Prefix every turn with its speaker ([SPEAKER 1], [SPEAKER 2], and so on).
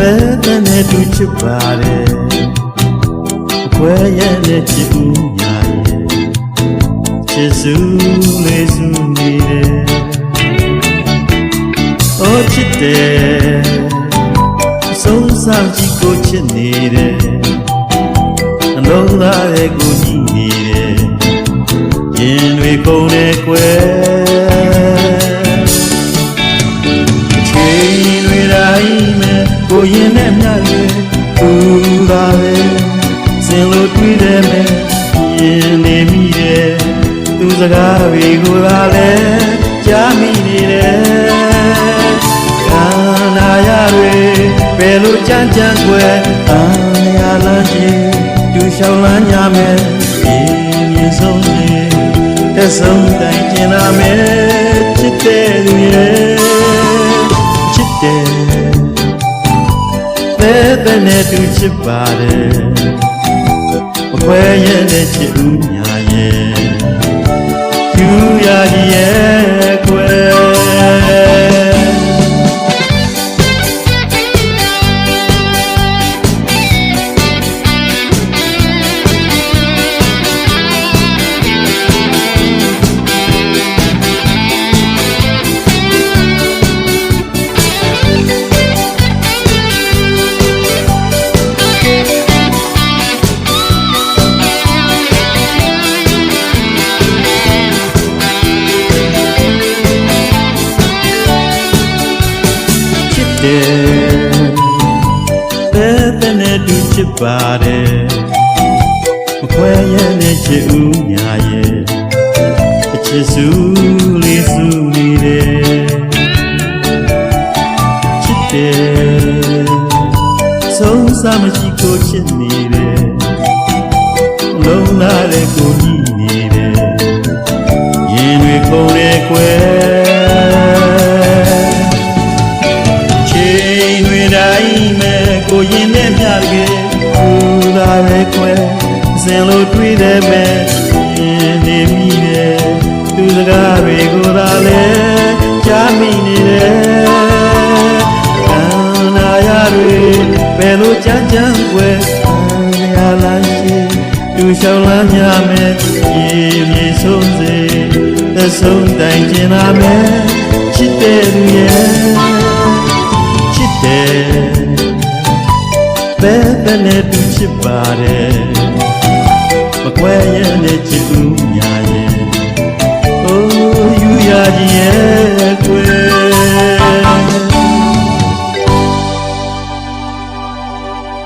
[SPEAKER 1] နဲ့တူချစ်ပါတယ်အခွဲရဲ့နဲ့ချစ်ဦးညာရဲ့ချစ်စုလေးစုနေတယ်အိုးချစ်တယ်ဆုံးဆောင်ကြည့်ကိုချစ်နေတယ်အလုံးသားရဲ့ကိုကြည့်နေတယ်ရင်တွေကုန်တယ်ကွယ် တွေ့တယ်မဲ့ရင်နေမိတယ်သူစကားတွေကိုသာလဲကြားမိနေတယ်ကာနာရတွေဘယ်လိုကြမ်းကြမ်းွယ်အာရလန်းကြီးသူလျှောက်လန်းကြမယ်ဒီမြင်ဆုံးစီတဲ့ဆုံးတိုင်းကျင်လာမယ်ချစ်တဲ့သူရဲ့ချစ်တယ်တဲ့တဲ့နဲ့သူချစ်ပါတယ်မ ခွဲရဲ့နဲ့ချစ်ဦးညာရဲ့ယူရကြီးရဲ့ တယ်ဘယ်တနဲ့တူချစ်ပါတယ်မခွဲရတဲ့ချစ်ဦးညာရဲ့အချစ်စုလေးစုနေတယ်ချစ်တယ်ဆုံးစားမရှိကိုချစ်နေတယ်လုံးလာတဲ့ကို ခွဲစင်လို့တွေ့တယ်မဲ့ရင်နေမိတယ်သူစကားတွေကိုသာလဲကြားမိနေတယ်ကံနာရတွေဘယ်လိုကြမ်းကြမ်းွယ်ရလာရှိသူလျှောက်လန်းကြမယ်ရေမြေဆုံးစေသက်ဆုံးတိုင်းကျင်လာမယ်ချစ်တဲ့သူရဲ့ ဘယ်တနဲ့တူချစ်ပါတယ်